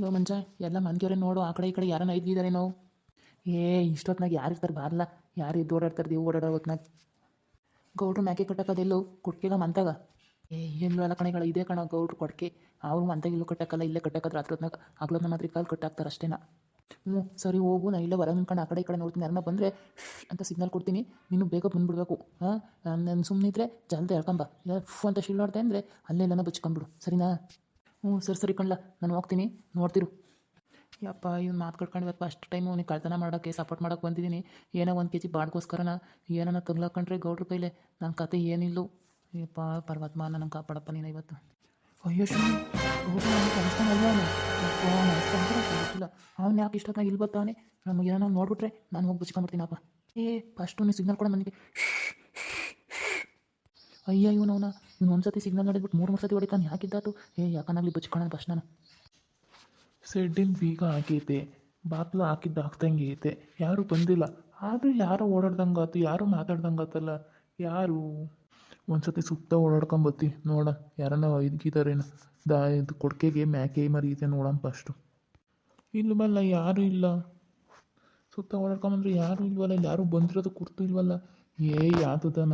Low ಮಂಜ, ಎಲ್ಲ ಮನ್ಗೆವ್ರೆ ನೋಡು, ಆ ಕಡೆ ಈ ಕಡೆ ಯಾರನ್ನ ಇದ್ದಿದ್ದಾರೆ ನಾವು? ಏ, ಇಷ್ಟೊತ್ನಾಗ ಯಾರು ಇರ್ತಾರೆ ಬಾರಲ್ಲ ಯಾರು ಇದ್ದು ಓಡಾಡ್ತಾರೆ ದೇವು ಓಡಾಡೋ ಹೊತ್ನಾಗ? ಗೌಡ್ರು ಮ್ಯಾಕೆ ಕಟ್ಟಕ್ಕದೆಲ್ಲೋ ಕುಟ್ಕಿಲ್ಲ ಮಂತಾಗ ಏ, ಏನು ಎಲ್ಲ ಕಣಗಳ, ಇದೇ ಕಣ ಗೌಡ್ರು ಕೊಡ್ಕೆ ಅವ್ರು ಮಂತಾಗ ಇಲ್ಲೂ ಕಟ್ಟಕ್ಕಲ್ಲ, ಇಲ್ಲೇ ಕಟ್ಟಕ್ಕದ್ರ ಹತ್ರ ಹೊತ್ನಾಗ ಆಗ್ಲೋದ್ನ ಮಾತ್ರ ಕಾಲು ಕಟ್ಟಾಕ್ತಾರೆ ಅಷ್ಟೇನಾ? ಹ್ಞೂ, ಸರಿ ಹೋಗು, ನಾ ಇಲ್ಲೇ ಹೊರಗೆ ನಿಂತ್ಕೊಂಡು ಆ ಕಡೆ ಈ ಕಡೆ ನೋಡ್ತೀನಿ. ಯಾರನ್ನ ಬಂದರೆ ಅಂತ ಸಿಗ್ನಲ್ ಕೊಡ್ತೀನಿ. ನೀನು ಬೇಗ ಬಂದ್ಬಿಡ್ಬೇಕು. ಹಾಂ? ನಾನು ಸುಮ್ಮನೆ ಇದ್ರೆ ಜಲ್ದಿ ಹೇಳ್ಕೊಂಬ ಇಲ್ಲ, ಫು ಅಂತ ಶಿಳ್ಳಾಡ್ದೆ ಅಂದರೆ ಅಲ್ಲೇ ಎಲ್ಲನ ಬಚ್ಕೊಂಬಿಡು ಸರಿನಾ? ಹ್ಞೂ, ಸರಿ ಸರಿ ಕಣ್ಲ. ನಾನು ಹೋಗ್ತೀನಿ. ನೋಡ್ತಿರು. ಯಪ್ಪ, ಇವ್ನು ಮಾತು ಇವತ್ತು ಫಸ್ಟ್ ಟೈಮ್ ಅವ್ನಿಗೆ ಕಳ್ತನ ಮಾಡೋಕ್ಕೆ ಸಪೋರ್ಟ್ ಮಾಡೋಕೆ ಬಂದಿದ್ದೀನಿ. ಏನೋ ಒಂದು ಕೆ ಜಿ ಬಾಡ್ಗೋಸ್ಕರನ ಏನನ್ನ ತಗ್ಲಾಕೊಂಡ್ರೆ ಗೌಡ್ರ ಕೈಲೆ. ನನ್ನ ಕತೆ ಏನಿಲ್ಲೋ. ಯಪ್ಪ, ಪರ್ವತ್ಮ ನನ್ನ ಕಾಪಾಡಪ್ಪ ನೀನು ಇವತ್ತು. ಅಯ್ಯೋ ಕಲಿಸ್ತಾನಲ್ಲ ಅವನು? ಯಾಕೆ ಇಷ್ಟೊತ್ತಾಗ ಇಲ್ಲಿ ಬರ್ತಾನೆ? ನಮಗೆ ಏನೋ ನೋಡ್ಬಿಟ್ರೆ ನಾನು ಹೋಗಿ ಬಚ್ಕೊಂಡ್ಬಿಡ್ತೀನಪ್ಪ ಏ ಫಸ್ಟು ನೀನು ಸಿಗ್ನಲ್ ಕೂಡ ನನಗೆ ಅಯ್ಯ, ಇವನು ಅವನ. ಇವ್ನು ಒಂದು ಸತಿ ಸಿಗ್ನಲ್ ನೋಡಿದ್ಬಿಟ್ಟು ಮೂರು ಮೂರು ಸತಿ ಹೊಡಿತಾನೆ. ಯಾಕಿದ್ದಾತು ಏ, ಯಾಕನಾಗ್ಲಿ ಬಚ್ಕೊಳ್ಳೋಣ ಫಸ್ಟ್ ನಾನು. ಸೆಡ್ಡಿನ ಬೀಗ ಹಾಕೈತೆ. ಬಾತ್ಲು ಹಾಕಿದ್ದು ಹಾಕ್ದಂಗೆ ಐತೆ. ಯಾರೂ ಬಂದಿಲ್ಲ. ಆದರೂ ಯಾರೋ ಓಡಾಡ್ದಂಗೆ ಆತು, ಯಾರೂ ಮಾತಾಡ್ದಂಗೆ ಆತಲ್ಲ. ಯಾರು? ಒಂದ್ಸತಿ ಸುತ್ತ ಓಡಾಡ್ಕೊಂಬತ್ತಿ ನೋಡ, ಯಾರನ್ನ ಇದ್ಗಿದಾರೇನು ದಾ, ಇದು ಕೊಡ್ಕೆಗೆ ಮ್ಯಾಕೆ ಮರಿ ಇದೆ ನೋಡೋಣ ಫಸ್ಟು ಇಲ್ಲ ಬಲ್ಲ ಯಾರು ಇಲ್ಲ. ಸುತ್ತ ಓಡಾಡ್ಕೊಂಬಂದ್ರೆ ಯಾರು ಇಲ್ವಲ್ಲ ಇಲ್ಲಿ ಯಾರೂ ಬಂದಿರೋದು ಕುರ್ತು ಇಲ್ವಲ್ಲ. ಏ ಯಾತದನ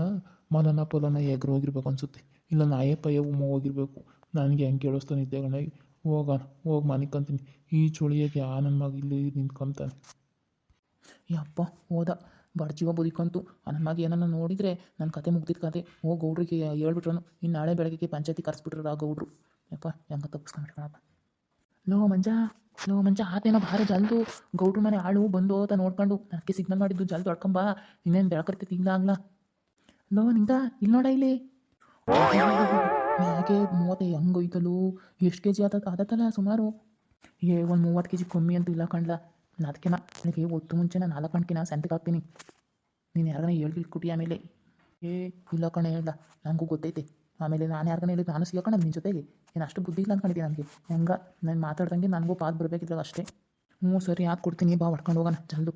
ಮಲನ ಪೊಲನ ಎಗ್ರೋಗಿರ್ಬೇಕು ಅನ್ಸುತ್ತೆ. ಇಲ್ಲ ನಾಯೇ ಪಯ್ಯ ಉಮ್ಮ ಹೋಗಿರ್ಬೇಕು. ನನಗೆ ಹೆಂಗೆ ಕೇಳಿಸ್ತಾನೆ ನಿದ್ದೆಗಣಾಗಿ ಹೋಗ, ಹೋಗಿ ಮನಿಕಂತೀನಿ ಈ ಚುಳಿಯಕ್ಕೆ ಆ ನನ್ನ ಮಗ ಇಲ್ಲಿ ನಿಂತ್ಕೊಂತಾನೆ. ಯಪ್ಪ ಹೋದ. ಬಡ್ಜೀವ ಬದುಕಂತು. ನನ್ನ ಮಗ ಏನನ್ನ ನೋಡಿದರೆ ನನ್ನ ಕತೆ ಮುಗ್ದಿದ್ದ ಕತೆ. ಹೋಗಿ ಗೌಡ್ರಿಗೆ ಹೇಳ್ಬಿಟ್ರನು. ಇನ್ನು ನಾಳೆ ಬೆಳಗ್ಗೆ ಪಂಚಾಯತಿ ಕರೆಸ್ಬಿಟ್ರ ಗೌಡ್ರು. ಯಪ್ಪ, ಹೆಂಗ ತಪ್ಪಿಸ್ಕೊಂಡ್ಬಿಟ್ರಣಪ್ಪ ಲೋ ಮಂಜ ಲೋ ಮಂಜ, ಆತೇನೋ ಭಾರಿ ಜಲ್ದು. ಗೌಡ್ರ ಮನೆ ಆಳು ಬಂದು ಅಂತ ನೋಡ್ಕೊಂಡು ನನಗೆ ಸಿಗ್ನಲ್ ಮಾಡಿದ್ದು ಜಲ್ದು ಹೊಡ್ಕೊಂಬ ಇನ್ನೇನು ಬೆಳಕರ್ತೈತಿ ಇಲ್ಲ ಆಗ್ಲಾ ಲೋ ನಿಂದ ಇಲ್ಲಿ ನೋಡ ಇಲ್ಲಿ. ಮ್ಯಾಗೆ ಮೂವತ್ತು ಹೆಂಗೆ ಒಯ್ತಲು ಎಷ್ಟು ಕೆ ಜಿ ಆತ ಆದತ್ತಲ್ಲ ಸುಮಾರು? ಏ, ಒಂದು ಮೂವತ್ತು ಕೆ ಜಿ ಕಮ್ಮಿ ಅಂತೂ ಇಲ್ಲ ಕಣ್ಲ. ಅದಕ್ಕೆ ನನಗೆ ಒತ್ತು ಮುಂಚೆ ನಾನು ನಾಲ್ಕು ಕಣ್ಕಿನ ಸಂತೆಗೆ ಹಾಕ್ತೀನಿ. ನೀನು ಯಾರಿಗಾನ ಹೇಳ್ಬಿಲ್ ಕುಟಿ ಆಮೇಲೆ. ಏ, ಇಲ್ಲ ಕಣೆ, ಇಲ್ಲ. ನನಗೂ ಗೊತ್ತೈತೆ. ಆಮೇಲೆ ನಾನು ಯಾರ್ಗನ ಹೇಳಿದ್ದು ನಾನು ಸಿಗೋಕಣ ನಿನ್ನ ಜೊತೆಗೆ. ಏನು ಅಷ್ಟು ಬುದ್ಧಿ ಇಲ್ಲ ಅನ್ಕೊಂಡಿದ್ದೀನಿ ನನಗೆ? ಹೆಂಗ? ನಾನು ಮಾತಾಡ್ದಂಗೆ ನನಗೂ ಪಾತ್ ಬರಬೇಕಿದ್ದಾಗ ಅಷ್ಟೇ. ಹ್ಞೂ, ಸರಿ ಯಾಕೆ ಕೊಡ್ತೀನಿ. ಬಾ, ಹೊಡ್ಕೊಂಡು ಹೋಗೋಣ. ಜಲ್ದು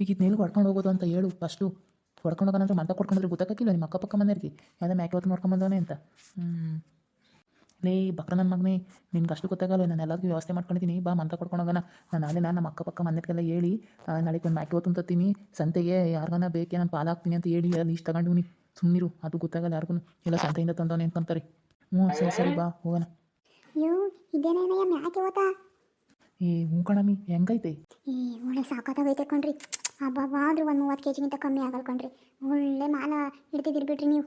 ಈಗ ಇದು ನೆಲ್ಗೆ ಹೊಡ್ಕೊಂಡು ಹೋಗೋದು ಅಂತ ಹೇಳು ಫಸ್ಟು ಹೊಡ್ಕೊಂಡು ಹೋಗೋಣ ಅಂದ್ರೆ ಮಂತ ಕೊಡ್ಕೊಂಡ್ರೆ ಗೊತ್ತಾಗಿಲ್ಲ ನಿಮ್ಮ ಅಕ್ಕಪಕ್ಕ ಮನೆಯವ್ರಿಗೆ. ಯಾವ್ದೋ ಮ್ಯಾಕೆ ಹೊತ್ತು ನೋಡ್ಕೊಂಬಂದವನೇ ಅಂತ. ಹ್ಞೂ ಲೇ ಬಕ್ರ ನನ್ನ ಮಗನೇ ನಿನ್ಗೆ ಅಷ್ಟು ಗೊತ್ತಾಗಲ್ಲ ನಾನು ಎಲ್ಲರಿಗೂ ವ್ಯವಸ್ಥೆ ಮಾಡ್ಕೊಂಡಿದ್ದೀನಿ ಬಾ ಮಂತ ಕೊಡ್ಕೊಂಡು ಹೋಗೋಣ ನಾನು ನಾಳೆ ನಾನು ನಮ್ಮ ಅಕ್ಕಪಕ್ಕ ಮನೆಗೆಲ್ಲ ಹೇಳಿ ನಾಳೆ ಒಂದು ಮ್ಯಾಕೆ ಹೊತ್ತು ತತ್ತೀನಿ ಸಂತೆಗೆ ಯಾರಿಗಾನ ಬೇಕೆ ನಾನು ಪಾಲಾಗ್ತೀನಿ ಹಾಕ್ತೀನಿ ಅಂತ ಹೇಳಿ ಅಲ್ಲಿ ಇಷ್ಟು ತಗೊಂಡು ಸುಮ್ಮನಿರು ಅದು ಗೊತ್ತಾಗಲ್ಲ ಯಾರಿಗೂ ಎಲ್ಲ ಸಂತೆಯಿಂದ ತಂದವನೇ ಅನ್ಕೊಂತಾರೆ ಹ್ಞೂ ಸರಿ ಸರಿ ಬಾ ಹೋಗೋಣ. ಏ ಹ್ಞೂ ಕಣಮಿ ಹೆಂಗೈತೆ? ಏ ಒಳ್ಳೆ ಸಾಕಾಗೈತೆ ಕಣ್ರಿ. ಆದ್ರೂ ಒಂದು ಮೂವತ್ತು ಕೆ ಜಿಗಿಂತ ಕಮ್ಮಿ ಆಗಲ್ಕೊಂಡ್ರಿ ಕಣ್ರಿ. ಒಳ್ಳೆ ಮಾಲ ಹಿಡ್ತಿದ್ದೀರಿ ಬಿಡ್ರಿ ನೀವು.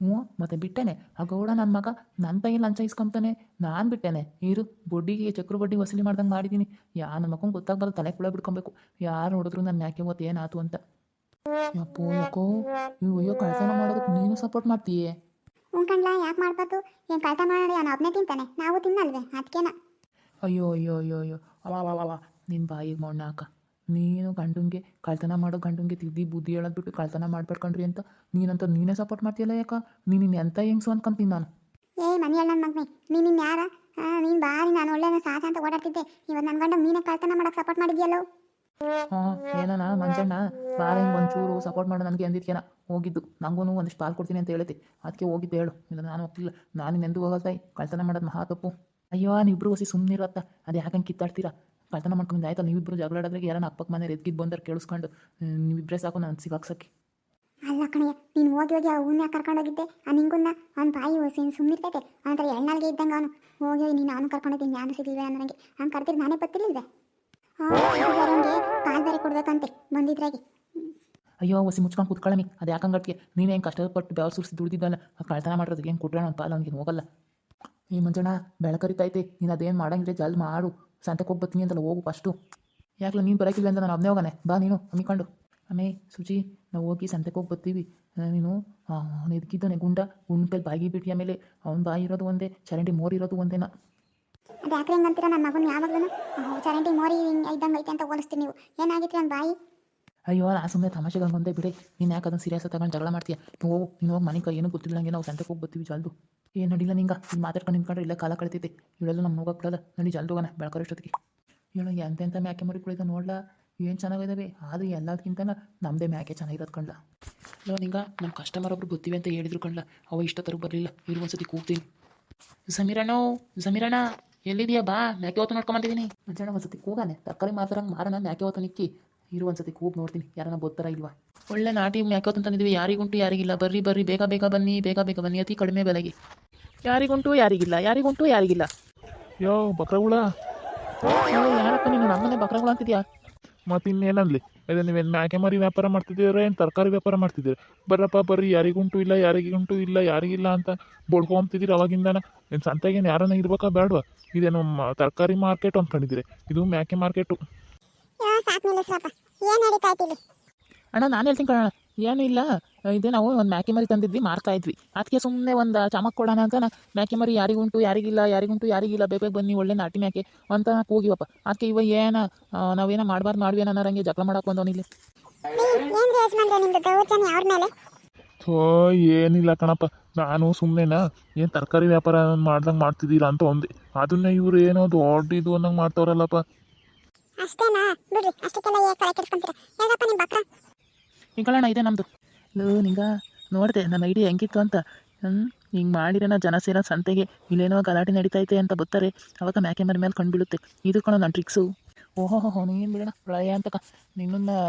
ಹ್ಞೂ ಮತ್ತೆ ಬಿಟ್ಟೇನೆ. ಆ ಗೌಡ ನನ್ನ ಮಗ ನನ್ನ ಕೈ ಲಂಚ ಇಸ್ಕೊಂತಾನೆ. ನಾನು ಬಿಟ್ಟೇನೆ. ಇರು ಬಡ್ಡಿಗೆ ಚಕ್ರ ಬಡ್ಡಿ ವಸೂಲಿ ಮಾಡ್ದಂಗೆ ಮಾಡಿದ್ದೀನಿ ಯಾ ನನ್ನ ಮಕ್ಕಂಗೆ ಗೊತ್ತಾಗಬಾರ್ದು ತಲೆ ಕುಳ ಬಿಡ್ಕೊಬೇಕು ಯಾರು ನೋಡಿದ್ರು ನನ್ನ ಯಾಕೆ ಓದ್ ಏನಾಯ್ತು ಅಂತ. ಯಪ್ಪೋ ಯಾಕೋ ನೀವು ಅಯ್ಯೋ ಕಳ್ತನ ಮಾಡೋದಕ್ಕೆ ನೀನು ಸಪೋರ್ಟ್ ಮಾಡ್ತೀಯೇ? ಹ್ಞೂ ಕಣ್ಲ ಯಾಕೆ ಮಾಡ್ಬಾರ್ದು? ಏನು ಕಳ್ತ ಮಾಡಿ ಅವನು ಒಬ್ಬನೇ ತಿಂತಾನೆ. ನಾವು ತಿನ್ನಲ್ವೇ ಅದಕ್ಕೇನ ಅಯ್ಯೋ ಅಯ್ಯೋ ಅಯ್ಯೋ ಅಯ್ಯೋ. ಅವ ಅವ ಅವ ನಿನ್ನ ಬಾಯಿಗೆ ಮಣ್ಣು ಹಾಕ. ನೀನು ಗಂಡಂಗೆ ಕಳ್ತನ ಮಾಡೋ ಗಂಡಂಗೆ ತಿದ್ದಿ ಬುದ್ಧಿ ಹೇಳೋದು ಬಿಟ್ಟು ಕಳ್ತನ ಮಾಡ್ಬೇಡ್ಕಂಡ್ರಿ ಅಂತ ನೀನಂತ ನೀನೇ ಸಪೋರ್ಟ್ ಮಾಡ್ತೀಯಲ್ಲ ಯಾಕ? ನೀನು ಎಂಥ ಹೆಂಗ್ಸು ಅನ್ಕೊಂತೀನಿ ನಾನು? ಏ ಮನೆ ಹೇಳ ನನ್ನ ಮಗನೇ ನೀನು ಯಾರ? ನೀನು ಬಾರಿ ನಾನು ಒಳ್ಳೆ ಸಾಸ ಅಂತ ಓಡಾಡ್ತಿದ್ದೆ. ಇವತ್ತು ನನ್ನ ಗಂಡ ನೀನೇ ಕಳ್ತನ ಮಾಡಕ್ಕೆ ಸಪೋರ್ಟ್ ಮಾಡಿದ್ಯಲ್ಲೋ? ಹಾಂ ಏನಣ್ಣ ಮಂಜಣ್ಣ? ಬಾರಿ ಒಂಚೂರು ಸಪೋರ್ಟ್ ಮಾಡು ನನಗೆ ಅಂದಿದ್ಕೇನ ಹೋಗಿದ್ದು. ನಂಗೂ ಒಂದಿಷ್ಟು ಪಾಲು ಕೊಡ್ತೀನಿ ಅಂತ ಹೇಳ್ತಿ. ಅದಕ್ಕೆ ಹೋಗಿದ್ದು ಹೇಳು. ಇಲ್ಲ ನಾನು ಹೋಗ್ತಿಲ್ಲ ನಾನು ಎಂದೂ ಹೋಗಲ್ತಾಯಿ. ಕಳ್ತನ ಮಾಡೋದು ಮಹಾ ತಪ್ಪು. ಅಯ್ಯೋ ನೀವಿಬ್ರು ಹೊಸಿ ಸುಮ್ಮನಿರತ್ತ ಅದು ಯಾಕಂಗೆ ಕಿತ್ತಾಡ್ತೀರಾ? ಕಳ್ತನ ಮಾಡ್ಕೊಂಡು ಆಯ್ತಾ ನೀವಿಬ್ರು ಜಗಳಾಡಿದ್ರೆ ಯಾರನ್ನ ಅಪ್ಪಕ್ಕೆ ಮನೆ ಎದ್ಕಿದ್ ಬಂದಾರ ಕೇಳಿಸ್ಕೊಂಡು ನೀವಿಬ್ರೆ ಸಾಕು ನಾನು ಸಿಗಾಕ್ಸಕ್ಕೆ ಅಲ್ಲ ಕಣಯ್ಯ ನೀನು ಹೋಗಿ ಹೋಗಿ ಅವನ್ನ ಕರ್ಕೊಂಡೋಗಿದ್ದೆ ಆ ನಿಂಗುನ್ನ ಅವ್ನ ಬಾಯಿ ಹೊಸಿ ಸುಮ್ಮನಿರ್ತೈತೆ ಅವನ ಎಣ್ಣಾಲ್ಗೆ ಇದ್ದಂಗೆ ಅವನು. ಹೋಗಿ ನೀನು ಅವನು ಕರ್ಕೊಂಡೋಗಿದ್ದೀನಿ ನಾನು ಸಿಗಲಿಲ್ಲ ನನಗೆ ಅವ್ನು ಕರ್ತಿದ್ದು ನಾನೇ ಬರ್ತಿರ್ಲಿಲ್ವೇ? ಅವನಿಗೆ ಕಾಲು ಬೇರೆ ಕೊಡ್ಬೇಕಂತೆ ಬಂದಿದ್ರಾಗೆ. ಅಯ್ಯೋ ಹೊಸಿ ಮುಚ್ಕೊಂಡು ಕುತ್ಕೊಳ್ಳಮಿ ಅದು ಯಾಕಂಗಟ್ಗೆ ನೀನು ಹೆಂಗೆ ಕಷ್ಟಪಟ್ಟು ಬೆವರು ಸುರಿಸಿ ದುಡ್ದಿದ್ದಲ್ಲ. ಅದು ಕಳ್ತನ ಮಾಡೋದಕ್ಕೆ ಹೆಂಗೆ ಕೊಟ್ರೆ ಅಂತ ಅಲ್ಲ ಅವ್ನಿಗೆ ಹೋಗಲ್ಲ. ಈ ಮಂಜಣ್ಣ ಬೆಳಕರಿತೈತೆ. ನೀನು ಅದೇನು ಮಾಡಂಗಿದ್ರೆ ಜಲ್ದಿ ಮಾಡು. ಸಂತೆಗೆ ಹೋಗಿ ಬರ್ತೀನಿ ಅಂತಲ್ಲ ಹೋಗು ಫಸ್ಟು ಯಾಕಲ್ಲ ನೀನು ಬರಕಿಲ್ಲ ಅಂತ ನಾನು ಒಬ್ಬನೇ ಹೋಗಾನೆ ಬಾ ನೀನು, ಅಮ್ಮಿಕೊಂಡು. ಆಮೇ ಸುಜಿ ನಾವು ಹೋಗಿ ಸಂತೆಗೆ ಹೋಗಿ ಬರ್ತೀವಿ ನೀನು ಅವನು ಎದ್ಗಿದ್ದಾನೆ ಗುಂಡ. ಗುಂಡ ಕೈಲಿ ಬಾಗಿ ಬಿಟ್ಟು ಆಮೇಲೆ ಅವ್ನ ಬಾಯಿ ಇರೋದು ಒಂದೇ, ಚರಂಡಿ ಮೋರ್ ಇರೋದು ಒಂದೇನ? ಅದು ಯಾಕ್ರಿ ಹೆಂಗಂತೀರ ನನ್ನ ಮಗನ ಯಾವಾಗಲೂ ಚರಂಡಿ ಮೋರಿ ಹಿಂಗೆ ಇದ್ದಂಗೆ ಐತೆ ಅಂತ ಹೋಲಿಸ್ತೀನಿ ನೀವು. ಏನಾಗಿತ್ತು ನನ್ನ ಬಾಯಿ? ಅಯ್ಯೋ ನಾ ಸುಮ್ಮನೆ ತಮಾಷೆಗೆ ಬಂದೆ ಬಿಡಿ. ನೀನು ಯಾಕೆ ಅದನ್ನು ಸೀರಿಯಸ್ ತಗೊಂಡು ಜಗಳ ಮಾಡ್ತೀಯ? ನೀವು ಹೋಗು, ನೀನು ಹೋಗಿ ಮನೆ ಕೈ, ಏನೂ ಗೊತ್ತಿಲ್ಲಂಗೆ ನಾವು ಸಂತೆಗೆ ಹೋಗಿ ಬರ್ತೀವಿ ಜಲ್ದು. ಏನು ನಡಿಲ್ಲ ನಿಂಗೆ, ಇಲ್ಲಿ ಮಾತಾಡ್ಕೊಂಡು ನಿಂತ್ಕೊಂಡ್ರೆ ಇಲ್ಲೇ ಕಾಲ ಕಳಿತೈತೆ. ಇವಳೆಲ್ಲ ನಮ್ಮ ಹೋಗಕ್ಕೆ ಬಿಡಲ್ಲ. ನಡಿ ಜಲ್ದು ಹೋಗೋಣ ಬೆಳಕರಷ್ಟೊತ್ತಿಗೆ ಹೇಳೋ ಎಂತೆಂಥ ಮ್ಯಾಕೆ ಮರಿ ಕುಳಿತ ನೋಡ್ಲಾ? ಏನು ಚೆನ್ನಾಗಿದ್ದಾವೆ ಆದ್ರೆ ಎಲ್ಲದಕ್ಕಿಂತ ನಮ್ಮದೇ ಮ್ಯಾಕೆ ಚೆನ್ನಾಗಿರೋದು ಕಣ್ಲ ಇಲ್ಲ ನಿಂಗ ನಮ್ಮ ಕಸ್ಟಮರ್ ಒಬ್ರು ಗೊತ್ತಿವೆ ಅಂತ ಹೇಳಿದ್ರು ಕಣ್ಲ ಅವ ಇಷ್ಟ ತರ ಬರಲಿಲ್ಲ. ಇರು ಒಂದ್ಸತಿ ಕೂಗ್ತೀನಿ. ಸಮೀರಣ್ಣ ಸಮೀರಣ್ಣ, ಎಲ್ಲಿದೆಯಾ? ಬಾ, ಮ್ಯಾಕೆ ಹೊತ್ತು ನೋಡ್ಕೊಂಬಂದಿದ್ದೀನಿ ಮಂಜಣ್ಣ ಒಂದ್ಸತಿ ಕೂಗಾನೆ. ತರಕಾರಿ ಮಾತಾರಂಗೆ ಮಾರಣ, ಮ್ಯಾಕೆ ಹೊತ್ತು ನಿಕ್ಕಿ? ಇರು ಒಂದ್ಸತಿ ಕೂಗ್ ನೋಡ್ತೀನಿ. ಯಾರನ್ನ ಗೊತ್ತಾರ ಇಲ್ವಾ? ಒಳ್ಳೆ ನಾಟಿ ಮ್ಯಾಕೆ ಅಂತ ತಂದಿದ್ವಿ ಯಾರಿಗುಂಟು ಯಾರಿಗಿಲ್ಲ. ಬರ್ರಿ ಬರ್ರಿ. ಬೇಗ ಬೇಗ ಬನ್ನಿ ಬೇಗ ಬೇಗ ಬನ್ನಿ. ಅತಿ ಕಡಿಮೆ ಬೆಲೆಗೆ. ಯಾರಿಗುಂಟು ಯಾರಿಗಿಲ್ಲ. ಯಾರಿಗುಂಟು ಯಾರಿಗಿಲ್ಲ. ಯೋ ಬಕ್ರಗುಳ ಯಾರಪ್ಪ ನೀನು? ನಮ್ಮನೆ ಬಕ್ರಗುಳ ಅಂತಿದ್ಯಾ? ಮತ್ತೆ ಇನ್ನೇನನ್ಲಿ ಅದೇ ನೀವೇನು ಮ್ಯಾಕೆ ಮರಿ ವ್ಯಾಪಾರ ಮಾಡ್ತಿದ್ದೀರಾ ಏನು? ತರಕಾರಿ ವ್ಯಾಪಾರ ಮಾಡ್ತಿದ್ದೀರಾ? ಬರ್ರಪ್ಪ ಬರ್ರಿ. ಯಾರಿಗುಂಟು ಇಲ್ಲ ಯಾರಿಗುಂಟು ಇಲ್ಲ ಯಾರಿಗಿಲ್ಲ ಅಂತ ಬಡ್ಕೊಂತಿದ್ದೀರಿ ಅವಾಗಿಂದನ? ಏನು ಸಂತೆಗೇನು ಯಾರನ್ನ ಇರ್ಬೇಕಾ ಬೇಡವಾ ಇದೇನು ತರಕಾರಿ ಮಾರ್ಕೆಟ್ ಅಂದ್ಕೊಂಡಿದ್ದೀರಿ. ಇದು ಮ್ಯಾಕೆ ಮಾರ್ಕೆಟು? ಸಾಕು ನಿಲ್ಲಿಸ್ರಪ್ಪ. ಏನು ನಡೀತಾ ಇತ್ತು ಇಲ್ಲಿ? ಅಣ್ಣ ನಾನು ಹೇಳ್ತೀನಿ ಕಣ ಏನೂ ಇಲ್ಲ. ಇದೇ ನಾವು ಒಂದು ಮ್ಯಾಕೆ ಮರಿ ತಂದಿದ್ವಿ ಮಾರ್ತಾ ಇದ್ವಿ. ಅದಕ್ಕೆ ಸುಮ್ಮನೆ ಒಂದು ಚಮಕ್ ಕೊಡೋಣ ಅಂತ ನಾ ಮ್ಯಾಕೆ ಮರಿ ಯಾರಿಗುಂಟು ಯಾರಿಗಿಲ್ಲ ಯಾರಿಗುಂಟು ಯಾರಿಗಿಲ್ಲ ಬೇಗ ಬನ್ನಿ ಒಳ್ಳೆ ನಾಟಿ ಮ್ಯಾಕೆ ಅಂತ ಹೋಗಿವಪ್ಪ ಅದಕ್ಕೆ ಇವ ಏನ ನಾವೇನ ಮಾಡಬಾರ್ದು ಮಾಡ್ವಿ ಅನ್ನೋರಂಗೆ ಜಗಳ ಮಾಡಕ್ಕೆ ಮೇಲೆ? ಥೋ ಏನಿಲ್ಲ ಕಣಪ್ಪ. ನಾನು ಸುಮ್ಮನೆನಾ ಏನು ತರಕಾರಿ ವ್ಯಾಪಾರ ಮಾಡ್ದಂಗೆ ಮಾಡ್ತಿದ್ದೀರಾ ಅಂತ ಒಂದೇ ಅದನ್ನ ಇವರು ಏನೋ ದೊಡ್ಡ ಇದು ಅನ್ನಂಗೆ ಮಾಡ್ತಾವ್ರಲ್ಲಪ್ಪ. ಅಷ್ಟೇನಾ? ಬಿಡ್ರಿ ಅಷ್ಟಕ್ಕೆಲ್ಲ ಏ ನಿಮ್ಮ ಬಕ್ರ ಇದೆ ನಮ್ಮದು ಲೋ, ನಿಂಗ, ನೋಡಿದೆ, ನನ್ನ ಐಡಿಯಾ ಹೆಂಗಿತ್ತು ಅಂತ. ಹ್ಞೂ ಹಿಂಗೆ ಮಾಡಿರೋಣ ಜನ ಸಂತೆಗೆ ಇಲ್ಲೇನೋ ಗಲಾಟೆ ನಡೀತೈತೆ ಅಂತ ಬರ್ತಾರೆ ಅವಾಗ ಮ್ಯಾಕೆ ಮರಿ ಮೇಲೆ ಕಂಡು ಬೀಳುತ್ತೆ ಇದು ಕಣ ನನ್ನ ಟ್ರಿಕ್ಸು ಓಹೋ ಹೋ ನೀನು ಬಿಡೋಣ ಪ್ರಳಯ ಅಂತಕ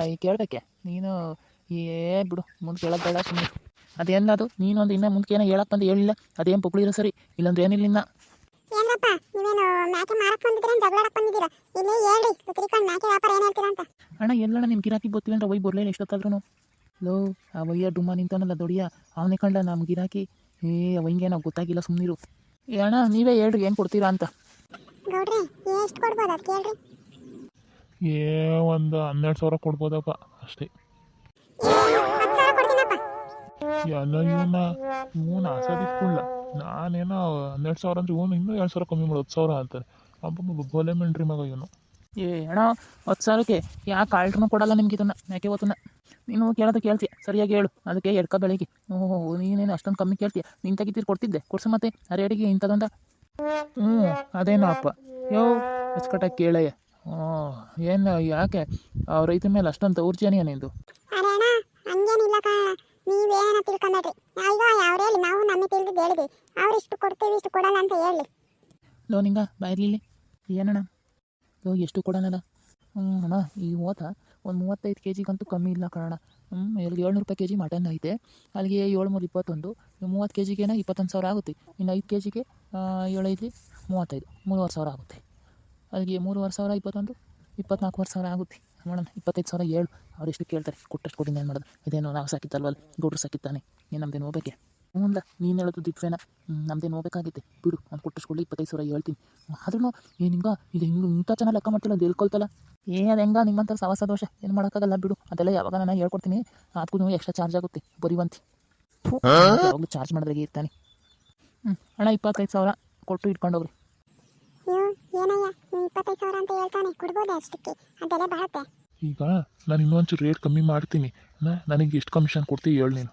ಈ ಕೇಳಬೇಕೆ? ನೀನು, ಏ, ಬಿಡು, ಮುಂದೆ ಕೇಳೋದು ಬೇಡ ಸುಮ್ಮನೆ ಅದೇನದು ನೀನೊಂದು ಇನ್ನೂ ಮುಂದೆ ಏನೋ ಹೇಳಕ್ಕೆ ಬಂದು ಹೇಳಿಲ್ಲ? ಅದೇನು ಪುಕ್ಳಿರೋ ಸರಿ? ಇಲ್ಲಂದ್ರೆ ಏನಿಲ್ಲ ಇನ್ನ ಏನ್ರಪ್ಪ ನೀವೇನು ಮ್ಯಾಕೆ ಮಾರಕ್ ಬಂದಿದ್ದೀರಾ? ಜಗಳಾಡಕ್ ಬಂದಿದ್ದೀರಾ? ಇಲ್ಲಿ ಹೇಳ್ರಿ ಕುತ್ರಿಕೊಂಡು ಮ್ಯಾಕೆ ವ್ಯಾಪಾರ ಏನು ಹೇಳ್ತೀರಾ ಅಂತ. ಅಣ್ಣ ಎಲ್ಲಣ್ಣ ನಿಮ್ಮ ಗಿರಾಕಿ ಗೊತ್ತಿಲ್ಲ ಅಂದ್ರೆ ಒಯ್ ಬರಲಿಲ್ಲ ಎಷ್ಟೊತ್ತಾದ್ರೂ ಲೋ ಆ ಒಯ್ಯ ಡುಮ್ಮ ನಿಂತಾನಲ್ಲ ದೊಡಿಯ ಅವನೇ ಕಂಡ ನಮ್ ಗಿರಾಕಿ ಏ ಅವಂಗೆ ನಾವು ಗೊತ್ತಾಗಿಲ್ಲ ಸುಮ್ಮನಿರು ಏ ಅಣ್ಣ ನೀವೇ ಹೇಳ್ರಿ ಏನು ಕೊಡ್ತೀರಾ ಅಂತ. ಗೌಡ್ರಿ ಎಷ್ಟು ಕೊಡ್ಬೋದು ಅದಕ್ಕೆ ಹೇಳ್ರಿ. ಏ ಒಂದು ಹನ್ನೆರಡು ಸಾವಿರ ಕೊಡ್ಬೋದಪ್ಪ ಅಷ್ಟೇ. ಎಲ್ಲ ಇವನ್ನ ಇವನ್ನ ಆಸದಿಟ್ಕೊಳ್ಳ ನಾನೇನೋ ಹನ್ನೆರಡು ಸಾವಿರ ಅಂದ್ರೆ ಇವನು ಇನ್ನೂ ಎರಡು ಸಾವಿರ ಕಮ್ಮಿ ಮಾಡೋದು ಹತ್ತು ಸಾವಿರ ಅಂತಾನೆ ಅಪ್ಪ ಗೋಲೆ ಮೆಂಟ್ರಿ ಮಗ ಇವನು. ಏ ಅಣ್ಣ ಹತ್ತು ಸಾವಿರಕ್ಕೆ ಯಾಕೆ ಆಲ್ಟ್ರೂ ಕೊಡಲ್ಲ ನಿಮ್ಗೆ ಇದನ್ನು? ಯಾಕೆ ಗೊತ್ತನ್ನ ನೀನು ಕೇಳೋದು ಕೇಳ್ತೀಯ ಸರಿಯಾಗಿ ಹೇಳು ಅದಕ್ಕೆ ಎಡ್ಕ ಬೆಳಗ್ಗೆ. ಓಹೋ ನೀನೇನು ಅಷ್ಟೊಂದು ಕಮ್ಮಿ ಕೇಳ್ತೀಯ? ನೀನು ತೆಗಿತೀರಿ ಕೊಡ್ತಿದ್ದೆ ಕೊಡ್ಸು ಮತ್ತೆ ಅರೆ ರೇಟಿಗೆ ಇಂಥದಂತ ಹ್ಞೂ ಅದೇನೋ ಅಪ್ಪ. ಯೋ ಅಚ್ಚುಕಟ್ಟಾಗಿ ಕೇಳಯ್ಯ. ಓ ಏನು ಯಾಕೆ? ರೈತ ಮೇಲೆ ಅಷ್ಟೊಂದು ದೌರ್ಜನ್ಯ ನಿಂದು ನೀವೇನ ತಿಳ್ಕೊಂಡ್ರಿ ಅಯ್ಯೋ, ಅವ್ರು ಹೇಳಿ, ನಾವು ನಮಗೆ ತಿಳಿದು ಹೇಳಿದ್ವಿ. ಅವ್ರು ಇಷ್ಟು ಕೊಡ್ತೀವಿ, ಇಷ್ಟು ಕೊಡಲ್ಲ ಅಂತ ಹೇಳಿ. ಲೋ, ನಿಂಗ ಬಾಯಿರ್ಲಿಲ್ಲ ಏನಣ್ಣ? ಲೋ, ಎಷ್ಟು ಕೊಡೋಣಲ್ಲ ಹ್ಞೂ ಅಣ್ಣ, ಈ ಓತ ಒಂದು ಮೂವತ್ತೈದು ಕೆ ಜಿಗಂತೂ ಕಮ್ಮಿ ಇಲ್ಲ ಕಣಣ್ಣ. ಹ್ಞೂ ಇಲ್ಲಿಗೆ ಏಳ್ನೂರು ರೂಪಾಯಿ ಕೆ ಜಿ ಮಟನ್ ಐತೆ. ಅಲ್ಲಿಗೆ ಏಳ್ನೂರ ಇಪ್ಪತ್ತೊಂದು ಮೂವತ್ತು ಕೆ ಜಿಗೇನ ಇಪ್ಪತ್ತೊಂದು ಸಾವಿರ ಆಗುತ್ತೆ. ಇನ್ನು ಐದು ಕೆ ಜಿಗೆ ಏಳೈದು ಮೂವತ್ತೈದು, ಮೂರುವರೆ ಸಾವಿರ ಆಗುತ್ತೆ. ಅಲ್ಲಿಗೆ ಮೂರುವರೆ ಸಾವಿರ, ಇಪ್ಪತ್ತೊಂದು ಇಪ್ಪತ್ನಾಲ್ಕುವರೆ ಸಾವಿರ ಆಗುತ್ತೆ. ನೋಡೋಣ. ಇಪ್ಪತ್ತೈದು ಸಾವಿರ ಏಳು. ಅವ್ರು ಎಷ್ಟು ಕೇಳ್ತಾರೆ? ಕೊಟ್ಟಷ್ಟು ಕೊಡಿ ಏನು ಮಾಡೋದು. ಇದೇನು ನಾವು ಸಾಕಿತ್ತಲ್ವಲ್ಲ ಗೌಡ್ರು ಸಾಕಿತ್ತಾನೆ ಏನು ನಮ್ದೇನು ಹೋಗ್ಬೇಕೆ ಹ್ಞೂ ಅಲ್ಲ ನೀನು ಹೇಳೋದು ದಿಟ್ವೇನ? ನಮ್ದೇನು ಹೋಗ್ಬೇಕಾಗಿತ್ತೆ ಬಿಡು ಅವ್ನು ಕೊಟ್ಟಷ್ಟು ಕೊಡಲಿ ಇಪ್ಪತ್ತೈದು ಸಾವಿರ ಹೇಳ್ತೀನಿ. ಆದ್ರೂ ಏನು ಹಿಂಗ ಇದು ಹಿಂಗೆ ಇಂಥ ಚೆನ್ನಾಗಿ ಲೆಕ್ಕ ಮಾಡ್ತಿಲ್ಲ? ಅದು ಹೇಳ್ಕೊಳ್ತಲ್ಲ. ಏ ಅದು ಹೆಂಗ? ನಿಮ್ಮಂಥ ಸವಾಸ ದೋಷ. ಏನು ಮಾಡೋಕ್ಕಾಗಲ್ಲ ಬಿಡು. ಅದೆಲ್ಲ ಯಾವಾಗ ನಾನು ಹೇಳ್ಕೊಡ್ತೀನಿ. ಅದಕ್ಕೂ ನೀವು ಎಕ್ಸ್ಟ್ರಾ ಚಾರ್ಜ್ ಆಗುತ್ತೆ ಬರಿವಂತಿ ಯಾವಾಗಲೂ ಚಾರ್ಜ್ ಮಾಡಿದ್ರಾಗೆ ಇರ್ತಾನೆ. ಹ್ಞೂ ಅಣ್ಣ ಇಪ್ಪತ್ತೈದು ಸಾವಿರ ಕೊಟ್ಟು ಇಟ್ಕೊಂಡೋಗ್ರಿ. ಅಯ್ಯೋ ಏನಯ್ಯ ಇಪ್ಪತ್ತೈದು ಸಾವಿರ ಅಂತ ಹೇಳ್ತಾನೆ ಕೊಡ್ಬೋದೇ ಅಷ್ಟಕ್ಕೆ? ಅದೆಲ್ಲ ಬಾಳತ್ತೆ ಈಗ ನಾನು ಇನ್ನೊಂಚೂರು ರೇಟ್ ಕಮ್ಮಿ ಮಾಡ್ತೀನಿ. ನಾ- ನನಗೆ ಎಷ್ಟು ಕಮಿಷನ್ ಕೊಡ್ತೀವಿ ಹೇಳು ನೀನು.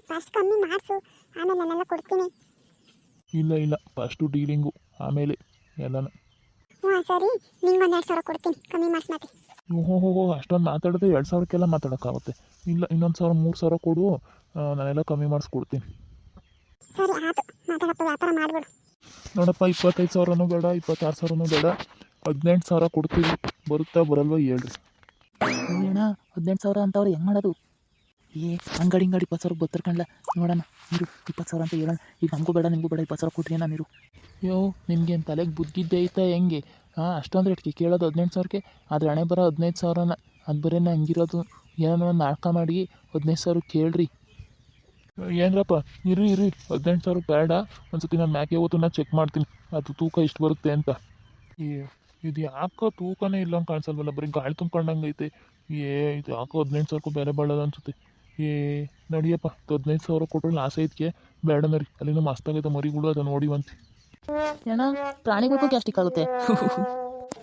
ಫಸ್ಟ್ ಕಮ್ಮಿ ಮಾಡಿಸು ಆಮೇಲೆ ನಾನೆಲ್ಲ ಕೊಡ್ತೀನಿ. ಇಲ್ಲ ಇಲ್ಲ ಫಸ್ಟು ಡೀಲಿಂಗು ಆಮೇಲೆ ಎಲ್ಲನೂ. ಹ್ಞೂ ಸರಿ ನಿಂಗೆ ಒಂದು ಎರಡು ಸಾವಿರ ಕೊಡ್ತೀನಿ ಕಮ್ಮಿ ಮಾಡಿಸಿ ಮತ್ತೆ. ಓಹೋ ಹೋ ಹೋ ಅಷ್ಟೊಂದು ಮಾತಾಡಿದ್ರೆ ಎರಡು ಸಾವಿರಕ್ಕೆಲ್ಲ ಮಾತಾಡೋಕ್ಕಾಗುತ್ತೆ. ಇಲ್ಲ ಇನ್ನೊಂದು ಸಾವಿರ ಮೂರು ಸಾವಿರ ಕೊಡು ನಾನೆಲ್ಲ ಕಮ್ಮಿ ಮಾಡಿಸ್ಕೊಡ್ತೀನಿ ಸರಿ ಆಯ್ತು ಮಾತಾಡಪ್ಪ ವ್ಯಾಪಾರ ಮಾಡಿಬಿಡು. ನೋಡಪ್ಪ ಇಪ್ಪತ್ತೈದು ಸಾವಿರನೂ ಬೇಡ ಇಪ್ಪತ್ತಾರು ಸಾವಿರನೂ ಬೇಡ. ಹದಿನೆಂಟು ಸಾವಿರ ಕೊಡ್ತೀವಿ. ಬರುತ್ತಾ ಬರಲ್ವಾ ಹೇಳ್ರಿ. ಅಣ್ಣ ಹದಿನೆಂಟು ಸಾವಿರ ಅಂತವ್ರು ಹೆಂಗೆ ಮಾಡೋದು? ಏ ಅಂಗಡಿ ಅಂಗಡಿ ಇಪ್ಪತ್ತು ಸಾವಿರ ಬತ್ತರ್ಕಂಡ್ಲ ನೋಡೋಣ ನೀರು ಇಪ್ಪತ್ತು ಸಾವಿರ ಅಂತ ಹೇಳೋಣ. ಈಗ ನಮಗೂ ಬೇಡ ನಿಮಗೂ ಬೇಡ ಇಪ್ಪತ್ತು ಸಾವಿರ ಕೊಟ್ರಿ ನಾನು ನೀರು. ಯೋ ನಿಮ್ಗೆ ಏನು ತಲೆಗೆ ಬುದ್ಧಿದ್ದೆ ಐತಾ ಹೆಂಗೆ? ಹಾಂ ಅಷ್ಟೊಂದು ರೇಟ್ಗೆ ಕೇಳೋದು ಹದಿನೆಂಟು ಸಾವಿರಕ್ಕೆ ಆದರೆ ಹಣೆ ಬರೋ ಹದಿನೈದು ಸಾವಿರನ ಅದು ಬರೀ ಹಂಗಿರೋದು. ಏನೋ ಒಂದು ನಾಟಕ ಮಾಡಿ ಹದಿನೈದು ಸಾವಿರ ಕೇಳ್ರಿ. ಏನರಪ್ಪ? ಇರಿ ಇರಿ ಹದಿನೆಂಟು ಸಾವಿರ ಬೇಡ. ಒಂದ್ಸತಿ ನಾನು ಮ್ಯಾಕೆ ಹೋತು ನಾನು ಚೆಕ್ ಮಾಡ್ತೀನಿ. ಅದು ತೂಕ ಇಷ್ಟು ಬರುತ್ತೆ ಅಂತ. ಈ ಇದು ಯಾಕೋ ತೂಕನೇ ಇಲ್ಲ ಅಂತ ಕಾಣಿಸಲ್ವಲ್ಲ? ಬರೀ ಗಾಳಿ ತುಂಬ್ಕೊಂಡಂಗೆ ಐತೆ. ಏ, ಇದು ಯಾಕೋ ಹದಿನೆಂಟು ಸಾವಿರಕ್ಕೂ ಬೇರೆ ಬಾಳದ ಅನ್ಸುತ್ತೆ. ಏ, ನಡಿಯಪ್ಪ. ಹದಿನೈದು ಸಾವಿರ ಕೊಟ್ಟರೆ ಲಾಸ್ ಐತಿಗೆ. ಬೇಡ ನರಿ ಅಲ್ಲಿನ ಮಸ್ತಾಗೈತೆ ಮರಿಗಳು ಅದು ನೋಡಿವಂತೆ ಏನ ಪ್ರಾಣಿಗಳಿಗೂ ಕ್ಯಾಸ್ಟಿಕ್ ಆಗುತ್ತೆ.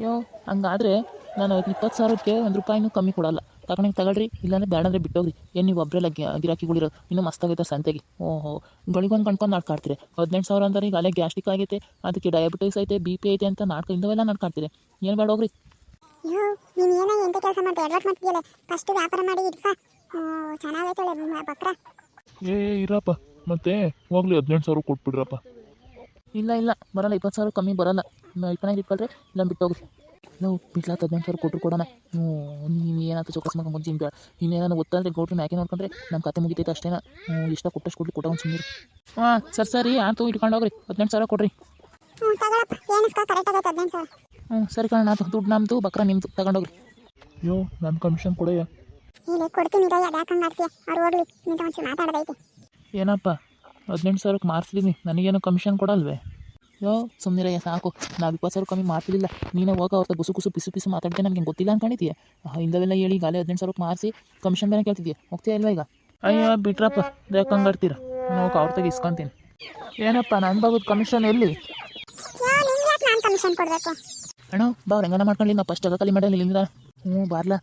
ಯೋ, ಹಂಗಾದ್ರೆ ನಾನು ಇಪ್ಪತ್ತು ಸಾವಿರಕ್ಕೆ ಒಂದು ರೂಪಾಯಿನೂ ಕಮ್ಮಿ ಕೊಡಲ್ಲ. ತಗೊಂಡು ತಗೊಳ್ರಿ ಇಲ್ಲಾಂದ್ರೆ ಬೇಡಂದ್ರೆ ಬಿಟ್ಟೋಗ್ರಿ. ಏನು ನೀವು ಒಬ್ಬರೆಲ್ಲ ಗಿರಾಕಿಗಳಿರೋ ಇನ್ನೂ ಮಸ್ತಾಗೈತೆ ಸಂತೆಗೆ. ಓಹೋ ಗಳಿಗೊಂದು ಕಣ್ಕೊಂಡು ನಾಡ್ಕಾಡ್ತೀರಿ ಹದಿನೆಂಟು ಸಾವಿರ ಅಂದ್ರೆ ಈಗ ಅಲ್ಲೇ ಗ್ಯಾಸ್ಟಿಕ್ ಆಗೈತೆ ಅದಕ್ಕೆ ಡಯಾಬಿಟಿಸ್ ಐತೆ ಬಿ ಪಿ ಐತೆ ಅಂತ ನಾಡ್ಕ ಇಂದವೆಲ್ಲ ನಾಡ್ಕಾಡ್ತೀರಿ ಏನು ಬೇಡ ಹೋಗ್ರಿ? ಅಯ್ಯೋ ನೀನು ಏನೋ ಎಂತ ಕೆಲಸ ಮಾಡ್ತೀಯ? ಫಸ್ಟ್ ವ್ಯಾಪಾರ ಮಾಡಿ ಇಡ್ಕ ಚೆನ್ನಾಗೈತಳೆ ಬಕ್ರ. ಏ ಏ, ಇರಪ್ಪ ಮತ್ತೆ ಹೋಗ್ಲಿ ಹದಿನೆಂಟು ಸಾವಿರ ಕೊಟ್ಬಿಡ್ರಪ್ಪ. ಇಲ್ಲ ಇಲ್ಲ ಬರಲ್ಲ ಇಪ್ಪತ್ತು ಸಾವಿರ ಕಮ್ಮಿ ಬರಲ್ಲ. ಇಪ್ಪನೈದು ಇಟ್ಕೊಳ್ರಿ ಇಲ್ಲ ಬಿಟ್ಟೋಗ್ರಿ. ನಾವು ಬಿಡ್ಲಾತ ಹದಿನೆಂಟು ಸಾವಿರ ಕೊಟ್ಟರು ಕೊಡೋಣ. ಹ್ಞೂ ನೀನು ಏನಾಯ್ತು ಚೌಕಸ್ ಮಾಡ್ಕೊಂಡು ಮುಂಚಿನ ಬೇಡ ಇನ್ನೇನಾದ್ರು ಗೊತ್ತಂದ್ರೆ ಗೌಡ್ರು ಮ್ಯಾಕೆ ನೋಡ್ಕೊಂಡ್ರೆ ನಮ್ಮ ಕತೆ ಮುಗಿತೈತೆ ಅಷ್ಟೇನ? ಹ್ಞೂ ಇಷ್ಟ ಕೊಟ್ಟಷ್ಟು ಕೊಡ್ಲಿ ಕೊಟ್ಟವನು ಸುಮ್ಮನೆ ಹಾಂ ಸರ್ ಸರಿ ಆಯ್ತು ಇಟ್ಕೊಂಡು ಹೋಗ್ರಿ. ಹದಿನೆಂಟು ಸಾವಿರ ಕೊಡ್ರಿ. ಹ್ಞೂ ಸರಿ ಕಣ ನಾ ದುಡ್ಡು ನಮ್ಮದು ಬಕ್ರ ನಿಮ್ಮದು ತಗೊಂಡೋಗ್ರಿ ಅಯ್ಯೋ ನನ್ನ ಕಮಿಷನ್ ಕೊಡೆಯ ಏನಪ್ಪ ಹದಿನೆಂಟು ಸಾವಿರಕ್ಕೆ ಮಾರ್ಸಿದ್ದೀನಿ ನನಗೇನು ಕಮಿಷನ್ ಕೊಡಲ್ವೇ? ಯೋ ಸುಮ್ಮನಿರಯ್ಯ ಸಾಕು. ನಾವು ಇಪ್ಪತ್ತು ಸಾವಿರ ಕಮ್ಮಿ ಮಾಡ್ತಿರ್ಲಿಲ್ಲ. ನೀನೇ ಹೋಗ ಅವ್ರ ಗುಸು ಗುಸು ಪಿಸು ಪಿಸು ಮಾತಾಡ್ದೆ ನನಗೆ ಗೊತ್ತಿಲ್ಲ ಅನ್ಕೊಂಡಿದ್ದೀಯ ಹಿಂದವೆಲ್ಲ ಹೇಳಿ ಗಾಲೆ ಹದಿನೆಂಟು ಸಾವಿರಕ್ಕೆ ಮಾರಿಸಿ ಕಮಿಷನ್ ಬೇರೆ ಕೇಳ್ತಿದ್ಯಾ? ಹೋಗ್ತೀಯ ಇಲ್ವಾ ಈಗ? ಅಯ್ಯೋ ಬಿಟ್ರಪ್ಪ. ಯಾಕಂಗೆ ಆಡ್ತೀರ ನಾವು ಅವ್ರ ತೆಗೆ ಇಸ್ಕೊಂತೀನಿ. ಏನಪ್ಪ ನನ್ನ ಬಾಬುದು ಕಮಿಷನ್ ಎಲ್ಲಿ? ಯೋ ನಿಂಗೆ ನಾನು ಕಮಿಷನ್ ಕೊಡಬೇಕು? ಅಣ್ಣ ಬಾ ಅವ್ರು ಹೆಂಗನ ಮಾಡ್ಕೊಳ್ಳಿ ನಾವು ಫಸ್ಟ್ ಕಲಿ ಮಾಡಲ್ಲ ಇಲ್ಲಿಂದ. ಹ್ಞೂ ಬಾರ್ಲಾ.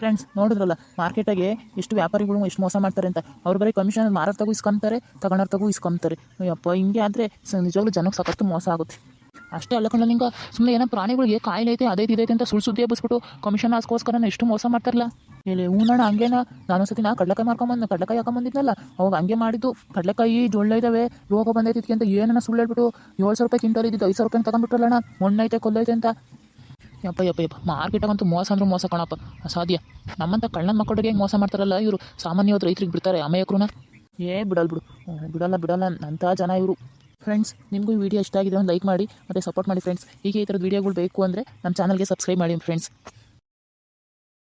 ಫ್ರೆಂಡ್ಸ್ ನೋಡಿದ್ರಲ್ಲ ಮಾರ್ಕೆಟಾಗೆ ಎಷ್ಟು ವ್ಯಾಪಾರಿಗಳು ಎಷ್ಟು ಮೋಸ ಮಾಡ್ತಾರೆ ಅಂತ. ಅವ್ರು ಬರೀ ಕಮಿಷನ್ ಮಾರೋರ್ ತಗೋ ಇಸ್ಕೊಂತಾರೆ, ತಗೊಳೋರ್ ತಗೋ ಇಸ್ಕೊಂತಾರೆ. ಅಯ್ಯಪ್ಪ, ಹಿಂಗೆ ಆದರೆ ನಿಜವಾಗ್ಲೂ ಜನಕ್ಕೆ ಸಖತ್ತು ಮೋಸ ಆಗುತ್ತೆ. ಅಷ್ಟೇ ಅಲ್ಲ ನಿಂಗ ಸುಮ್ಮನೆ ಏನೋ ಪ್ರಾಣಿಗಳಿಗೆ ಕಾಯಿಲೆ ಐತೆ, ಅದೇ ಇದೈತೆ ಅಂತ ಸುಳ್ಳು ಸುದ್ದಿ ಹಬ್ಬಿಸ್ಬಿಟ್ಟು ಕಮಿಷನ್ ಆಸ್ಕೋಸ್ಕರ ಎಷ್ಟು ಮೋಸ ಮಾಡ್ತಾರಲ್ಲ. ಇಲ್ಲಿ ಹೂನಣ್ಣ ಹಂಗೇನ ನಾನು ಸತಿ ನಾ ಕಡಲೆಕಾಯಿ ಮಾರ್ಕೊಂಬಂದು, ಕಡಲೆಕಾಯಿ ಹಾಕೊಂಬಂದಿದ್ನಲ್ಲ, ಅವಾಗ ಹಂಗೆ ಮಾಡಿದ್ದು. ಕಡಲೆಕಾಯಿ ಜೊಳ್ಳ ಇದಾವೆ, ರೋಗ ಬಂದೈತಿ ಅಂತ ಏನನ್ನ ಸುಳ್ಳು ಹೇಳ್ಬಿಟ್ಟು ಏಳು ಸಾವಿರ ರೂಪಾಯಿ ಕಿಂಟಲ್ ಇದ್ದಿದ್ದು, ಐದು ಸಾವಿರ ರೂಪಾಯಿ ತಗೊಂಡ್ಬಿಟ್ರಲ್ಲಣ್ಣ ಮಣ್ಣೈತೆ ಕೊಲ್ಲೈತೆ ಅಂತ. ಯಪ್ಪ ಯಪ್ಪ ಯಪ್ಪ ಮಾರ್ಕೆಟಾಗಂತೂ ಮೋಸ ಅಂದ್ರೆ ಮೋಸ ಕಣಪ್ಪ. ಅಸಾಧ್ಯ. ನಮ್ಮಂಥ ಕಳ್ಳನ ಮಕ್ಕಳಿಗೆ ಹೆಂಗೆ ಮೋಸ ಮಾಡ್ತಾರಲ್ಲ ಇವರು. ಸಾಮಾನ್ಯವಾದ ರೈತರಿಗೆ ಬಿಡ್ತಾರೆ ಅಮಾಯಕರನ್ನ ಏ ಬಿಡಲ್ಲ ಬಿಡು. ಬಿಡಲ್ಲ ಬಿಡಲ್ಲ. ಅಂತ ಜನ ಇವರು. ಫ್ರೆಂಡ್ಸ್ ನಿಮಗೂ ವಿಡಿಯೋ ಇಷ್ಟ ಆಗಿದೆ, ಒಂದು ಲೈಕ್ ಮಾಡಿ, ಮತ್ತು ಸಪೋರ್ಟ್ ಮಾಡಿ ಫ್ರೆಂಡ್ಸ್ ಹೀಗೆ ಈ ಥರದ ವೀಡಿಯೋಗಳು ಬೇಕು ಅಂದರೆ ನಮ್ಮ ಚಾನಲ್ಗೆ ಸಬ್ಸ್ಕ್ರೈಬ್ ಮಾಡಿ ಫ್ರೆಂಡ್ಸ್